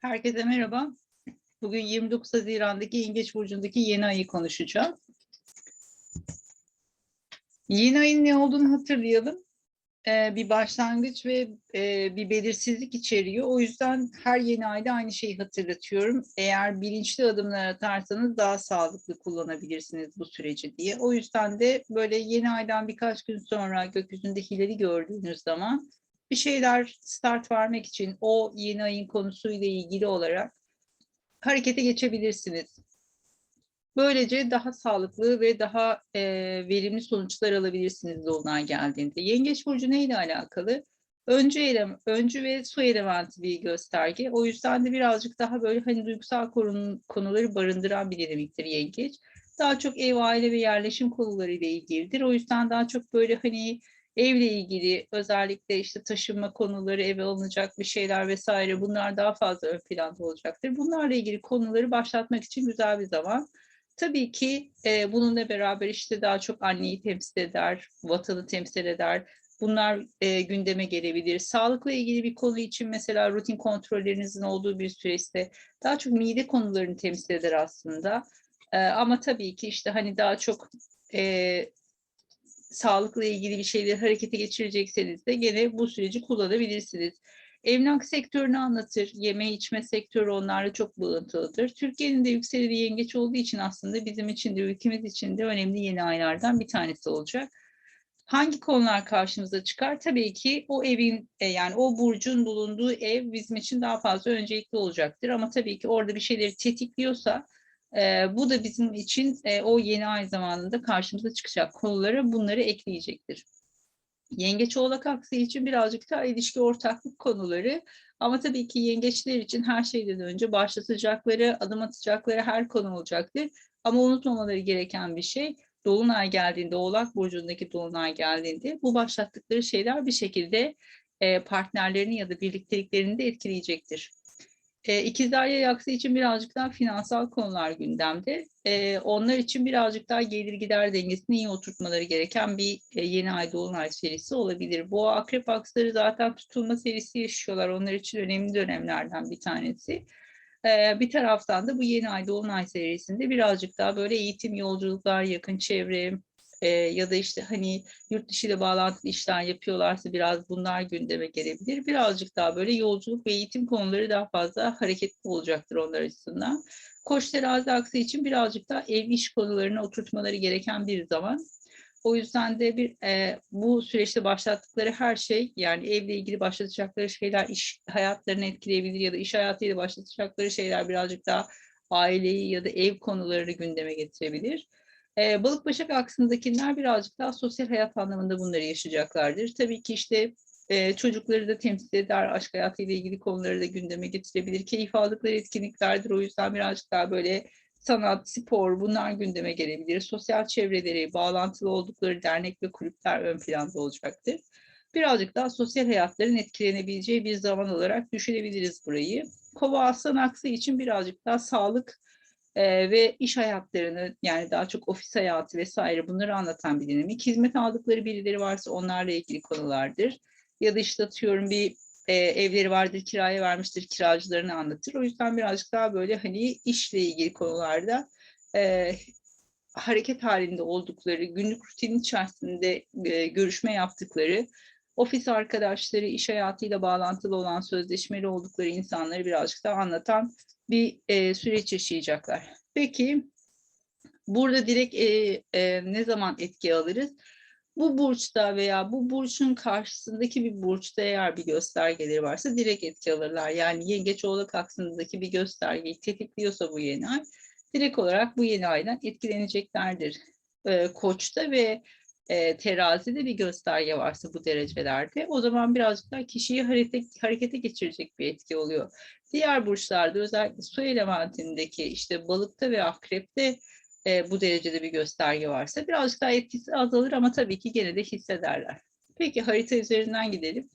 Herkese merhaba. Bugün 29 Haziran'daki Yengeç Burcu'ndaki yeni ayı konuşacağım. Yeni ayın ne olduğunu hatırlayalım. Ee, bir başlangıç ve e, bir belirsizlik içeriyor. O yüzden her yeni ayda aynı şeyi hatırlatıyorum. Eğer bilinçli adımlar atarsanız daha sağlıklı kullanabilirsiniz bu süreci diye. O yüzden de böyle yeni aydan birkaç gün sonra gökyüzünde hilali gördüğünüz zaman bir şeyler start vermek için o yeni ayın konusuyla ilgili olarak harekete geçebilirsiniz. Böylece daha sağlıklı ve daha e, verimli sonuçlar alabilirsiniz dolunay geldiğinde. Yengeç burcu neyle alakalı? Öncü, elem, öncü ve su elementi bir gösterge. O yüzden de birazcık daha böyle hani duygusal korun, konuları barındıran bir dinamiktir yengeç. Daha çok ev, aile ve yerleşim konuları ile ilgilidir. O yüzden daha çok böyle hani evle ilgili özellikle işte taşınma konuları, eve alınacak bir şeyler vesaire bunlar daha fazla ön planda olacaktır. Bunlarla ilgili konuları başlatmak için güzel bir zaman. Tabii ki e, bununla beraber işte daha çok anneyi temsil eder, vatanı temsil eder. Bunlar e, gündeme gelebilir. Sağlıkla ilgili bir konu için mesela rutin kontrollerinizin olduğu bir süreçte daha çok mide konularını temsil eder aslında. E, ama tabii ki işte hani daha çok e, sağlıkla ilgili bir şeyleri harekete geçirecekseniz de gene bu süreci kullanabilirsiniz. Emlak sektörünü anlatır, yeme içme sektörü onlarla çok bağıntılıdır. Türkiye'nin de yükseleni yengeç olduğu için aslında bizim için de ülkemiz için de önemli yeni aylardan bir tanesi olacak. Hangi konular karşımıza çıkar? Tabii ki o evin e, yani o burcun bulunduğu ev bizim için daha fazla öncelikli olacaktır. Ama tabii ki orada bir şeyleri tetikliyorsa e, bu da bizim için e, o yeni ay zamanında karşımıza çıkacak konuları bunları ekleyecektir. Yengeç oğlak aksı için birazcık daha ilişki ortaklık konuları ama tabii ki yengeçler için her şeyden önce başlatacakları, adım atacakları her konu olacaktır. Ama unutmamaları gereken bir şey Dolunay geldiğinde, Oğlak Burcu'ndaki Dolunay geldiğinde bu başlattıkları şeyler bir şekilde e, partnerlerini ya da birlikteliklerini de etkileyecektir. E, İkizler Yay için birazcık daha finansal konular gündemde. E, onlar için birazcık daha gelir gider dengesini iyi oturtmaları gereken bir e, yeni ay dolunay serisi olabilir. Bu akrep aksları zaten tutulma serisi yaşıyorlar. Onlar için önemli dönemlerden bir tanesi. E, bir taraftan da bu yeni ay dolunay serisinde birazcık daha böyle eğitim, yolculuklar, yakın çevre, e, ya da işte hani yurt dışı ile bağlantılı işler yapıyorlarsa biraz bunlar gündeme gelebilir. Birazcık daha böyle yolculuk ve eğitim konuları daha fazla hareketli olacaktır onlar açısından. Koç terazi aksı için birazcık daha ev iş konularına oturtmaları gereken bir zaman. O yüzden de bir e, bu süreçte başlattıkları her şey yani evle ilgili başlatacakları şeyler iş hayatlarını etkileyebilir ya da iş hayatıyla başlatacakları şeyler birazcık daha aileyi ya da ev konularını gündeme getirebilir. E, balık başak aksındakiler birazcık daha sosyal hayat anlamında bunları yaşayacaklardır. Tabii ki işte e, çocukları da temsil eder, aşk hayatıyla ilgili konuları da gündeme getirebilir. Keyif aldıkları etkinliklerdir. O yüzden birazcık daha böyle sanat, spor bunlar gündeme gelebilir. Sosyal çevreleri, bağlantılı oldukları dernek ve kulüpler ön planda olacaktır. Birazcık daha sosyal hayatların etkilenebileceği bir zaman olarak düşünebiliriz burayı. Kova aslan aksı için birazcık daha sağlık e, ve iş hayatlarını yani daha çok ofis hayatı vesaire bunları anlatan bir dinamik. Hizmet aldıkları birileri varsa onlarla ilgili konulardır. Ya da işte atıyorum bir e, evleri vardır kiraya vermiştir kiracılarını anlatır. O yüzden birazcık daha böyle hani işle ilgili konularda e, hareket halinde oldukları, günlük rutin içerisinde e, görüşme yaptıkları, ofis arkadaşları, iş hayatıyla bağlantılı olan sözleşmeli oldukları insanları birazcık daha anlatan bir e, süreç yaşayacaklar. Peki burada direkt e, e, ne zaman etki alırız? Bu burçta veya bu burçun karşısındaki bir burçta eğer bir göstergeleri varsa direkt etki alırlar. Yani yengeç oğlak aksındaki bir göstergeyi tetikliyorsa bu yeni ay direkt olarak bu yeni aydan etkileneceklerdir. E, koçta ve e, terazide bir gösterge varsa bu derecelerde o zaman birazcık daha kişiyi harete, harekete geçirecek bir etki oluyor. Diğer burçlarda özellikle su elementindeki işte balıkta ve akrepte e, bu derecede bir gösterge varsa birazcık daha etkisi azalır ama tabii ki gene de hissederler. Peki harita üzerinden gidelim.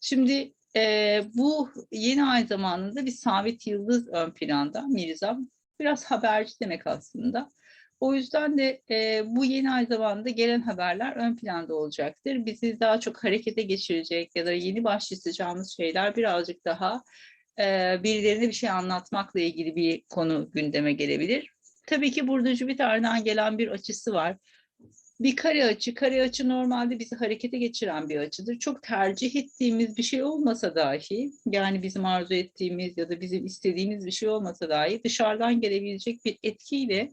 Şimdi e, bu yeni ay zamanında bir sabit yıldız ön planda Mirzam. Biraz haberci demek aslında. O yüzden de e, bu yeni ay zamanında gelen haberler ön planda olacaktır. Bizi daha çok harekete geçirecek ya da yeni başlayacağımız şeyler birazcık daha e, birilerine bir şey anlatmakla ilgili bir konu gündeme gelebilir. Tabii ki burada Jüpiter'den gelen bir açısı var. Bir kare açı, kare açı normalde bizi harekete geçiren bir açıdır. Çok tercih ettiğimiz bir şey olmasa dahi, yani bizim arzu ettiğimiz ya da bizim istediğimiz bir şey olmasa dahi dışarıdan gelebilecek bir etkiyle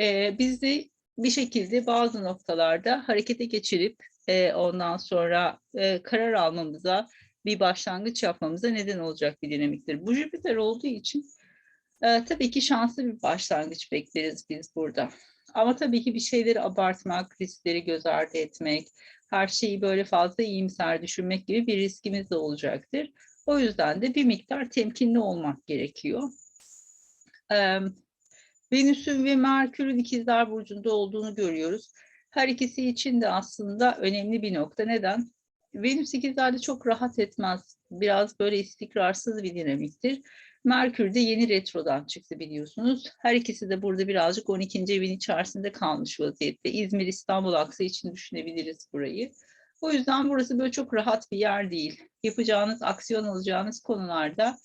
e, bizi bir şekilde bazı noktalarda harekete geçirip e, ondan sonra e, karar almamıza, bir başlangıç yapmamıza neden olacak bir dinamiktir. Bu Jüpiter olduğu için e, tabii ki şanslı bir başlangıç bekleriz biz burada. Ama tabii ki bir şeyleri abartmak, riskleri göz ardı etmek, her şeyi böyle fazla iyimser düşünmek gibi bir riskimiz de olacaktır. O yüzden de bir miktar temkinli olmak gerekiyor. Venüs'ün ve Merkür'ün ikizler burcunda olduğunu görüyoruz. Her ikisi için de aslında önemli bir nokta. Neden? Venüs ikizlerde çok rahat etmez. Biraz böyle istikrarsız bir dinamiktir. Merkür de yeni retrodan çıktı biliyorsunuz. Her ikisi de burada birazcık 12. evin içerisinde kalmış vaziyette. İzmir İstanbul aksı için düşünebiliriz burayı. O yüzden burası böyle çok rahat bir yer değil. Yapacağınız, aksiyon alacağınız konularda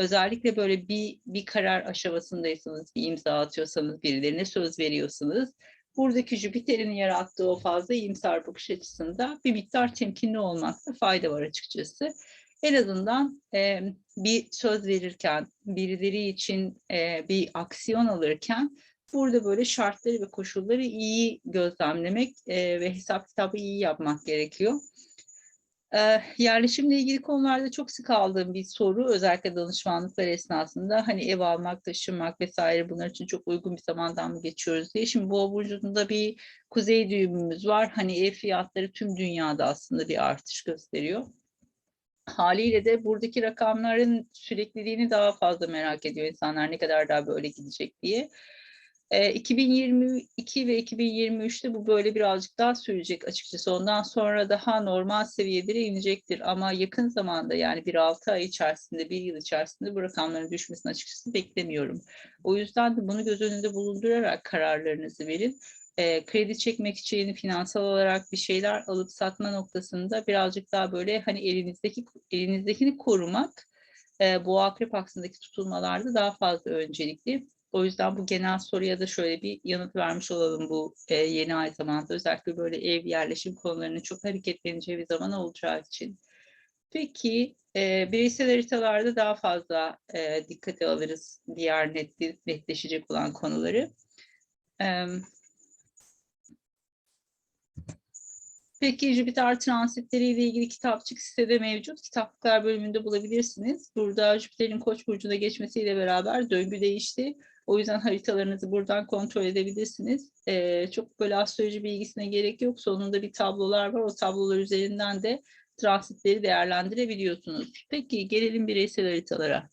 özellikle böyle bir, bir karar aşamasındaysanız, bir imza atıyorsanız, birilerine söz veriyorsanız, buradaki Jüpiter'in yarattığı o fazla iyimser bakış açısında bir miktar temkinli olmakta fayda var açıkçası en azından e, bir söz verirken, birileri için e, bir aksiyon alırken burada böyle şartları ve koşulları iyi gözlemlemek e, ve hesap kitabı iyi yapmak gerekiyor. E, yerleşimle ilgili konularda çok sık aldığım bir soru özellikle danışmanlıklar esnasında hani ev almak, taşınmak vesaire bunlar için çok uygun bir zamandan mı geçiyoruz diye. Şimdi bu burcunda bir kuzey düğümümüz var. Hani ev fiyatları tüm dünyada aslında bir artış gösteriyor haliyle de buradaki rakamların sürekliliğini daha fazla merak ediyor insanlar ne kadar daha böyle gidecek diye. E, 2022 ve 2023'te bu böyle birazcık daha sürecek açıkçası. Ondan sonra daha normal seviyelere inecektir. Ama yakın zamanda yani bir 6 ay içerisinde, bir yıl içerisinde bu rakamların düşmesini açıkçası beklemiyorum. O yüzden de bunu göz önünde bulundurarak kararlarınızı verin e, kredi çekmek için finansal olarak bir şeyler alıp satma noktasında birazcık daha böyle hani elinizdeki elinizdekini korumak e, bu akrep aksındaki tutulmalarda daha fazla öncelikli. O yüzden bu genel soruya da şöyle bir yanıt vermiş olalım bu e, yeni ay zamanında. Özellikle böyle ev yerleşim konularının çok hareketleneceği bir zaman olacağı için. Peki e, bireysel haritalarda daha fazla e, dikkate alırız diğer net, netleşecek olan konuları. Evet. Peki Jüpiter transitleriyle ilgili kitapçık sitede mevcut. Kitaplıklar bölümünde bulabilirsiniz. Burada Jüpiter'in Koç burcuna geçmesiyle beraber döngü değişti. O yüzden haritalarınızı buradan kontrol edebilirsiniz. Ee, çok böyle astroloji bilgisine gerek yok. Sonunda bir tablolar var. O tablolar üzerinden de transitleri değerlendirebiliyorsunuz. Peki gelelim bireysel haritalara.